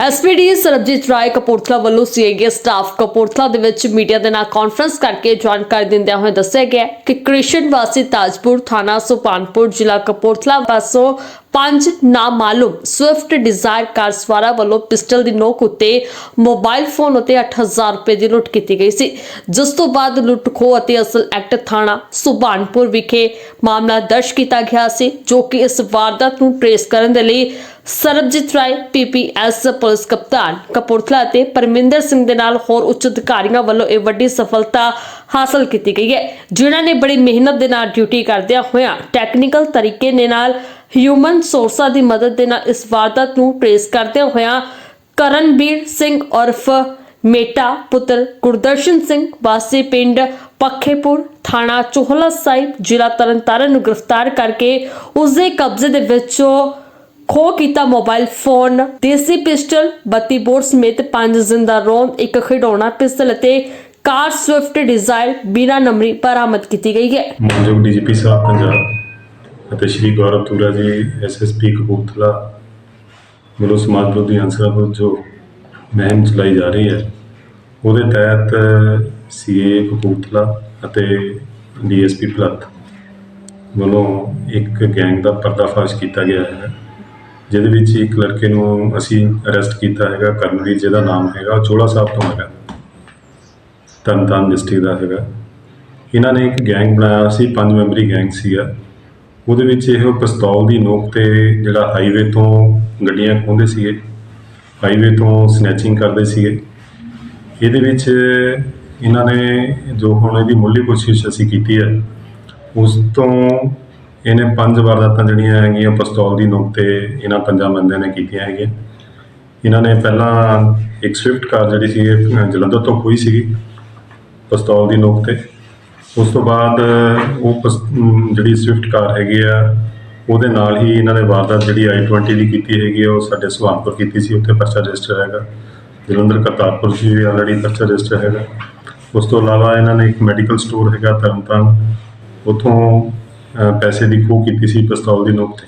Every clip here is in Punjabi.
ਐਸਪੀਡੀ ਸਰਬਜੀਤ ਰਾਏ ਕਪੂਰਥਲਾ ਵੱਲੋਂ ਸੀਏਗੇ ਸਟਾਫ ਕਪੂਰਥਲਾ ਦੇ ਵਿੱਚ ਮੀਡੀਆ ਦੇ ਨਾਲ ਕਾਨਫਰੰਸ ਕਰਕੇ ਜਾਣਕਾਰੀ ਦਿੰਦਿਆਂ ਹੋਏ ਦੱਸਿਆ ਗਿਆ ਕਿ ਕ੍ਰਿਸ਼ਨ ਵਾਸੀ ਤਾਜਪੁਰ ਥਾਣਾ ਸੁਪਾਨਪੁਰ ਜ਼ਿਲ੍ਹਾ ਕਪੂਰਥਲਾ ਪਾਸੋਂ ਪੰਜ ਨਾਮਾਲੂਮ ਸਵਿਫਟ ਡਿਜ਼ਾਇਰ ਕਾਰ ਸਵਾਰਾ ਵੱਲੋਂ ਪਿਸਟਲ ਦੀ ਨੋਕ ਉੱਤੇ ਮੋਬਾਈਲ ਫੋਨ ਅਤੇ 8000 ਰੁਪਏ ਦੀ ਲੁੱਟ ਕੀਤੀ ਗਈ ਸੀ, ਜਿਸ ਤੋਂ ਬਾਅਦ ਲੁੱਟ ਖੋਹ ਅਤੇ ਅਸਲ ਐਕਟ ਥਾਣਾ ਸੁਬਾਨਪੁਰ ਵਿਖੇ ਮਾਮਲਾ ਦਰਜ ਕੀਤਾ ਗਿਆ ਸੀ, ਜੋ ਕਿ ਇਸ ਵਾਰਦਾਤ ਨੂੰ ਟ੍ਰੇਸ ਕਰਨ ਦੇ ਲਈ ਸਰਬਜੀਤ ਰਾਏ ਪੀਪੀਐਸ ਪੁਲਿਸ ਕਪਤਾਨ ਕਪੂਰਥਲਾ ਅਤੇ ਪਰਮਿੰਦਰ ਸਿੰਘ ਦੇ ਨਾਲ ਹੋਰ ਉੱਚ ਅਧਿਕਾਰੀਆਂ ਵੱਲੋਂ ਇਹ ਵੱਡੀ ਸਫਲਤਾ ਹਾਸਲ ਕੀਤੀ ਗਈ ਹੈ, ਜਿਨ੍ਹਾਂ ਨੇ ਬੜੀ ਮਿਹਨਤ ਦੇ ਨਾਲ ਡਿਊਟੀ ਕਰਦਿਆਂ ਹੋਇਆਂ ਟੈਕਨੀਕਲ ਤਰੀਕੇ ਦੇ ਨਾਲ ਹਿਊਮਨ ਸੋਰਸਾਂ ਦੀ ਮਦਦ ਦੇ ਨਾਲ ਇਸ ਵਾਰਦਾਤ ਨੂੰ ਟ੍ਰੇਸ ਕਰਦਿਆਂ ਹੋਇਆਂ ਕਰਨਬੀਰ ਸਿੰਘ ਉਰਫ ਮੇਟਾ ਪੁੱਤਰ ਗੁਰਦਰਸ਼ਨ ਸਿੰਘ ਵਾਸੀ ਪਿੰਡ ਪੱਖੇਪੁਰ ਥਾਣਾ ਚੋਹਲਾ ਸਾਹਿਬ ਜ਼ਿਲ੍ਹਾ ਤਰਨਤਾਰਨ ਨੂੰ ਗ੍ਰਿਫਤਾਰ ਕਰਕੇ ਉਸ ਦੇ ਕਬਜ਼ੇ ਦੇ ਵਿੱਚੋਂ ਖੋ ਕੀਤਾ ਮੋਬਾਈਲ ਫੋਨ ਦੇਸੀ ਪਿਸਟਲ 32 ਬੋਰ ਸਮੇਤ ਪੰਜ ਜ਼ਿੰਦਾ ਰੌਂਦ, ਇੱਕ ਖਿਡੌਣਾ ਪਿਸਟਲ ਅਤੇ ਕਾਰ ਸਵਿਫਟ ਡਿਜ਼ਾਇਰ ਬਿਨਾ ਨੰਬਰੀ ਬਰਾਮਦ ਕੀਤੀ ਗਈ ਹੈ। ਮਾਨਯੋਗ ਡੀਜੀਪੀ ਸਾਹਿਬ ਪੰਜਾਬ ਅਤੇ ਸ਼੍ਰੀ ਗੌਰਵ ਤੁਰਾ ਜੀ ਐਸਐਸਪੀ ਕਪੂਰਥਲਾ ਵੱਲੋਂ ਸਮਾਜ ਵਿਰੋਧੀ ਅਨਸਰਾਂ ਵਿਰੁੱਧ ਜੋ ਮੁਹਿੰਮ ਚਲਾਈ ਜਾ ਰਹੀ ਹੈ। ਉਹਦੇ ਤਹਿਤ ਸੀਏ ਕਪੂਰਥਲਾ ਅਤੇ ਡੀਐਸਪੀ ਭਲੱਤ ਵੱਲੋਂ ਇੱਕ ਗੈਂਗ ਦਾ ਪਰਦਾਫਾਸ਼ ਕੀਤਾ ਗਿਆ ਹੈ। ਜਿਹਦੇ ਵਿੱਚ ਇੱਕ ਲੜਕੇ ਨੂੰ ਅਸੀਂ ਅਰੈਸਟ ਕੀਤਾ ਹੈਗਾ, ਕਰਨਵੀਰ ਜਿਹਦਾ ਨਾਮ ਹੈਗਾ ਚੋਲਾ ਸਾਹਿਬ ਤੋਂ ਹੈਗਾ। ਤਰਨਤਾਰਨ ਡਿਸਟ੍ਰਿਕਟ ਦਾ ਹੈਗਾ। ਇਹਨਾਂ ਨੇ ਇੱਕ ਗੈਂਗ ਬਣਾਇਆ ਸੀ, ਪੰਜ ਮੈਂਬਰੀ ਗੈਂਗ ਸੀਗਾ। ਉਹਦੇ ਵਿੱਚ ਇਹ ਪਿਸਤੌਲ ਦੀ ਨੋਕ ਤੇ ਜਿਹੜਾ ਹਾਈਵੇ ਤੋਂ ਗੱਡੀਆਂ ਖੋਹਦੇ ਸੀਗੇ ਹਾਈਵੇ ਤੋਂ ਸਨੈਚਿੰਗ ਕਰਦੇ ਸੀਗੇ। ਇਹਦੇ ਵਿੱਚ ਇਹਨਾਂ ਨੇ ਜੋ ਹੁਣ ਇਹਦੀ ਮੁੱਢਲੀ ਕੋਸ਼ਿਸ਼ ਅਸੀਂ ਕੀਤੀ ਹੈ, ਉਸ ਤੋਂ ਇਹਨੇ ਪੰਜ ਵਾਰਦਾਤਾਂ ਜਿਹੜੀਆਂ ਹੈਗੀਆਂ ਪਿਸਤੌਲ ਦੀ ਨੋਕ ਤੇ ਇਹਨਾਂ ਪੰਜਾਂ ਬੰਦਿਆਂ ਨੇ ਕੀਤੀਆਂ ਹੈਗੀਆਂ। ਇਹਨਾਂ ਨੇ ਪਹਿਲਾਂ ਇੱਕ ਸਵਿਫਟ ਕਾਰ ਜਿਹੜੀ ਸੀ ਇਹ ਜਲੰਧਰ ਤੋਂ ਖੋਈ ਸੀਗੀ ਪਿਸਤੌਲ ਦੀ ਨੋਕ ਤੇ। ਉਸ ਤੋਂ ਬਾਅਦ ਉਹ ਪਸ- ਜਿਹੜੀ ਸਵਿਫਟ ਕਾਰ ਹੈਗੀ ਆ, ਉਹਦੇ ਨਾਲ ਹੀ ਇਹਨਾਂ ਨੇ ਵਾਰਦਾਤ ਜਿਹੜੀ ਆਈ 20 ਦੀ ਕੀਤੀ ਹੈਗੀ ਆ, ਉਹ ਸਾਡੇ ਸੁਹਾਨਪੁਰ ਕੀਤੀ ਸੀ, ਉੱਥੇ ਪਰਚਾ ਰਜਿਸਟਰ ਹੈਗਾ। ਜਲੰਧਰ ਕਰਤਾਰਪੁਰ 'ਚ ਵੀ ਆਲਰੇਡੀ ਪਰਚਾ ਰਜਿਸਟਰ ਹੈਗਾ। ਉਸ ਤੋਂ ਇਲਾਵਾ ਇਹਨਾਂ ਨੇ ਇੱਕ ਮੈਡੀਕਲ ਸਟੋਰ ਹੈਗਾ ਤਰਨਤਾਰਨ। ਉੱਥੋਂ ਪੈਸੇ ਦੀ ਖੋਹ ਕੀਤੀ ਸੀ, ਪਿਸਤੌਲ ਦੀ ਨੋਕ ਤੇ।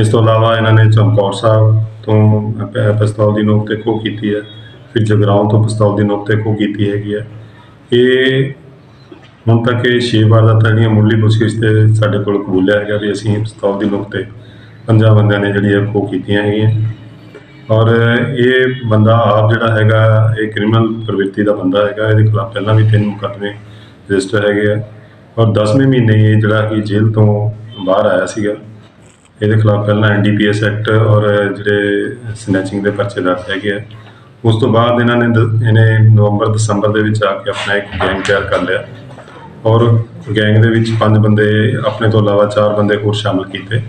ਇਸ ਤੋਂ ਇਲਾਵਾ ਇਹਨਾਂ ਨੇ ਚਮਕੌਰ ਸਾਹਿਬ ਤੋਂ ਪ- ਪਿਸਤੌਲ ਦੀ ਨੋਕ ਤੇ ਖੋਹ ਕੀਤੀ ਹੈ, ਫਿਰ ਜਗਰਾਉਂ ਤੋਂ ਪਿਸਤੌਲ ਦੀ ਨੋਕ ਤੇ ਖੋਹ ਕੀਤੀ ਹੈਗੀ ਹੈ। ਇਹ ਹੁਣ ਤੱਕ ਇਹ ਛੇ ਵਾਰ ਦਾ ਜਿਹੜੀਆਂ ਮੁੱਢਲੀ ਪੁੱਛਗਿੱਛ ਤੇ ਸਾਡੇ ਕੋਲ ਕਬੂਲਿਆ ਹੈਗਾ ਵੀ ਅਸੀਂ ਪਿਸਤੌਲ ਦੀ ਨੋਕ ਤੇ ਪੰਜਾਂ ਬੰਦਿਆਂ ਨੇ ਜਿਹੜੀ ਇਹ ਖੋਹ ਕੀਤੀਆਂ ਹੈਗੀਆਂ। ਔਰ ਇਹ ਬੰਦਾ ਆਪ ਜਿਹੜਾ ਹੈਗਾ, ਇਹ ਕ੍ਰਿਮੀਨਲ ਪ੍ਰਵਿਰਤੀ ਦਾ ਬੰਦਾ ਹੈਗਾ, ਇਹਦੇ ਖਿਲਾਫ ਪਹਿਲਾਂ ਵੀ ਤਿੰਨ ਮੁਕੱਦਮੇ ਰਜਿਸਟਰ ਹੈਗੇ ਆ। ਔਰ 10ਵੇਂ ਮਹੀਨੇ ਇਹ ਜਿਹੜਾ ਕਿ ਜੇਲ੍ਹ ਤੋਂ ਬਾਹਰ ਆਇਆ ਸੀਗਾ, ਇਹਦੇ ਖਿਲਾਫ ਪਹਿਲਾਂ ਐਨਡੀਪੀਐਸ ਐਕਟ ਔਰ ਜਿਹੜੇ ਸਨੈਚਿੰਗ ਦੇ ਪਰਚੇ ਦਰਜ ਹੈਗੇ ਆ, ਉਸ ਤੋਂ ਬਾਅਦ ਇਹਨਾਂ ਨੇ ਦ- ਇਹਨੇ ਨਵੰਬਰ, ਦਸੰਬਰ ਦੇ ਵਿੱਚ ਆ ਕੇ ਆਪਣਾ ਇੱਕ ਗੈਂਗ ਤਿਆਰ ਕਰ ਲਿਆ ਔਰ ਗੈਂਗ ਦੇ ਵਿੱਚ ਪੰਜ ਬੰਦੇ ਆਪਣੇ ਤੋਂ ਇਲਾਵਾ ਚਾਰ ਬੰਦੇ ਹੋਰ ਸ਼ਾਮਲ ਕੀਤੇ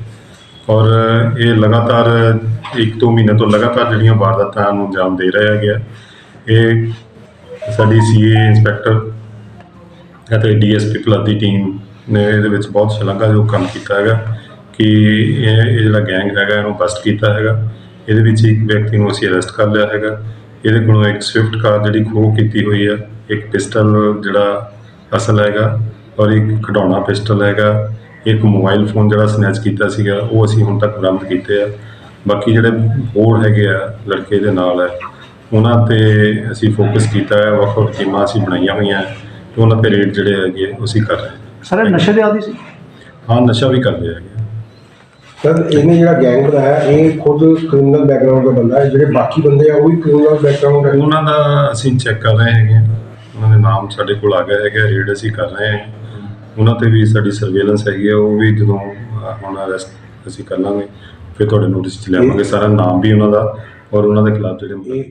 ਔਰ ਇਹ ਲਗਾਤਾਰ ਇੱਕ ਦੋ ਮਹੀਨੇ ਤੋਂ ਲਗਾਤਾਰ ਜਿਹੜੀਆਂ ਵਾਰਦਾਤਾਂ ਨੂੰ ਅੰਜਾਮ ਦੇ ਰਿਹਾ ਗਿਆ, ਇਹ ਸਾਡੀ ਸੀਏ ਇੰਸਪੈਕਟਰ ਅਤੇ ਡੀਐਸਪੀ ਪਲੱਸ ਦੀ ਟੀਮ ਨੇ ਇਹਦੇ ਵਿੱਚ ਬਹੁਤ ਸ਼ਲਾਘਾਯੋਗ ਕੰਮ ਕੀਤਾ ਹੈਗਾ ਕਿ ਇਹ ਇਹ ਜਿਹੜਾ ਗੈਂਗ ਹੈਗਾ ਇਹਨੂੰ ਬਸਟ ਕੀਤਾ ਹੈਗਾ। ਇਹਦੇ ਵਿੱਚ ਇੱਕ ਵਿਅਕਤੀ ਨੂੰ ਅਸੀਂ ਅਰੈਸਟ ਕਰ ਲਿਆ ਹੈਗਾ। ਇਹਦੇ ਕੋਲੋਂ ਇੱਕ ਸਵਿਫਟ ਕਾਰ ਜਿਹੜੀ ਖੋਹ ਕੀਤੀ ਹੋਈ ਹੈ ਇੱਕ ਪਿਸਟਲ ਜਿਹੜਾ ਅਸਲ ਹੈਗਾ ਔਰ ਇੱਕ ਖਿਡੌਣਾ ਪਿਸਟਲ ਹੈਗਾ। ਇੱਕ ਮੋਬਾਈਲ ਫੋਨ ਜਿਹੜਾ ਸਨੈਚ ਕੀਤਾ ਸੀਗਾ, ਉਹ ਅਸੀਂ ਹੁਣ ਤੱਕ ਬਰਾਮਦ ਕੀਤੇ ਆ। ਬਾਕੀ ਜਿਹੜੇ ਹੋਰ ਹੈਗੇ ਆ ਲੜਕੇ ਦੇ ਨਾਲ ਹੈ ਉਹਨਾਂ ਤੇ ਅਸੀਂ ਫੋਕਸ ਕੀਤਾ ਹੈ ਵੱਖ ਵੱਖ ਟੀਮਾਂ ਅਸੀਂ ਬਣਾਈਆਂ ਹੋਈਆਂ। ਹੈ ਤੇ ਉਹਨਾਂ ਤੇ ਰੇਟ ਜਿਹੜੇ ਹੈਗੇ ਆ, ਉਹ ਅਸੀਂ ਕਰ ਰਹੇ ਹਾਂ। ਸਾਰੇ ਨਸ਼ੇ ਦੇ ਆਦੀ ਸੀ ਹਾਂ ਨਸ਼ਾ ਵੀ ਕਰਦੇ ਹੈਗੇ ਆ। ਸਰ ਇਹਨੇ ਜਿਹੜਾ ਗੈਂਗ ਬਣਾਇਆ ਇਹ ਖੁਦ ਕ੍ਰਿਮੀਨਲ ਬੈਕਗ੍ਰਾਉਂਡ ਦਾ ਬੰਦਾ ਹੈ ਜਿਹੜੇ ਬਾਕੀ ਬੰਦੇ ਆ ਉਹ ਵੀ ਕ੍ਰਿਮੀਨਲ ਬੈਕਗ੍ਰਾਉਂਡ ਹੈ ਉਹਨਾਂ ਦਾ ਅਸੀਂ ਚੈੱਕ ਕਰ ਰਹੇ ਹੈਗੇ ਆ। ਉਹਨਾਂ ਦੇ ਨਾਮ ਸਾਡੇ ਕੋਲ ਆ ਗਏ ਹੈਗੇ ਰੇਡ ਅਸੀਂ ਕਰ ਰਹੇ ਹਾਂ ਉਹਨਾਂ ਤੇ ਵੀ ਸਾਡੀ ਸਰਵੇਲੈਂਸ ਹੈਗੀ ਆ ਉਹ ਵੀ ਜਦੋਂ ਅਹ, ਹੁਣ ਅਰੈਸਟ ਅਸੀਂ ਕਰ ਲਾਂਗੇ ਫਿਰ ਤੁਹਾਡੇ ਨੋਟਿਸ ਚ ਲਿਆਵਾਂਗੇ ਸਾਰਾ ਨਾਮ ਵੀ ਉਹਨਾਂ ਦਾ ਔਰ ਉਹਨਾਂ ਦੇ ਖਿਲਾਫ ਜਿਹੜੇ ਇਹ